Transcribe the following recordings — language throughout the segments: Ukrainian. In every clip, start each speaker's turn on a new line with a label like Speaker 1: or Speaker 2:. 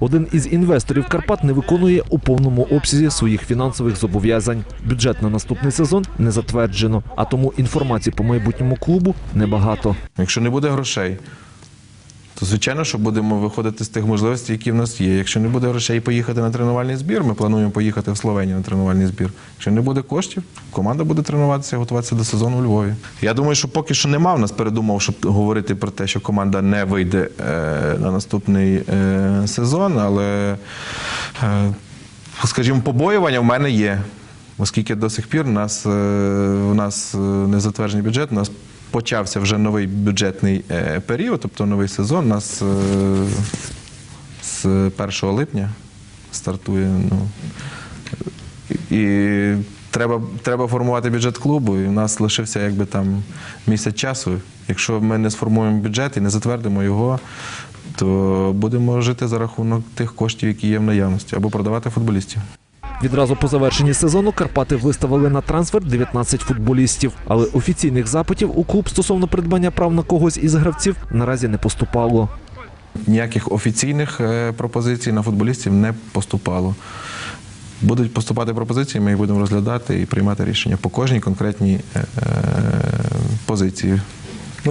Speaker 1: Один із інвесторів Карпат не виконує у повному обсязі своїх фінансових зобов'язань. Бюджет на наступний сезон не затверджено, а тому інформації по майбутньому клубу небагато.
Speaker 2: Якщо не буде грошей, то звичайно, що будемо виходити з тих можливостей, які в нас є. Якщо не буде грошей поїхати на тренувальний збір, ми плануємо поїхати в Словенію на тренувальний збір. Якщо не буде коштів, команда буде тренуватися, готуватися до сезону у Львові. Я думаю, що поки що нема в нас передумов, щоб говорити про те, що команда не вийде е, на наступний е, сезон, але, е, скажімо, побоювання в мене є. Оскільки до сих пір у нас, е, у нас е, не затверджений бюджет, у нас почався вже новий бюджетний е, період, тобто новий сезон. Нас е, з 1 липня стартує. Ну, і треба, треба формувати бюджет клубу, і в нас лишився якби там місяць часу. Якщо ми не сформуємо бюджет і не затвердимо його, то будемо жити за рахунок тих коштів, які є в наявності, або продавати футболістів.
Speaker 1: Відразу по завершенні сезону Карпати виставили на трансфер 19 футболістів, але офіційних запитів у клуб стосовно придбання прав на когось із гравців наразі не поступало.
Speaker 2: Ніяких офіційних е, пропозицій на футболістів не поступало. Будуть поступати пропозиції, ми їх будемо розглядати і приймати рішення по кожній конкретній е, е, позиції,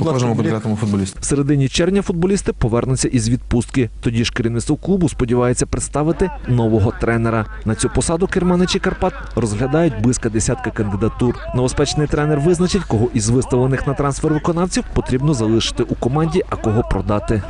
Speaker 3: ласка,
Speaker 2: кожному конкретному футболісту.
Speaker 1: В середині червня футболісти повернуться із відпустки. Тоді ж керівництво клубу сподівається представити нового тренера. На цю посаду керманичі Карпат розглядають близько десятка кандидатур. Новоспечний тренер визначить, кого із виставлених на трансфер виконавців потрібно залишити у команді, а кого продати.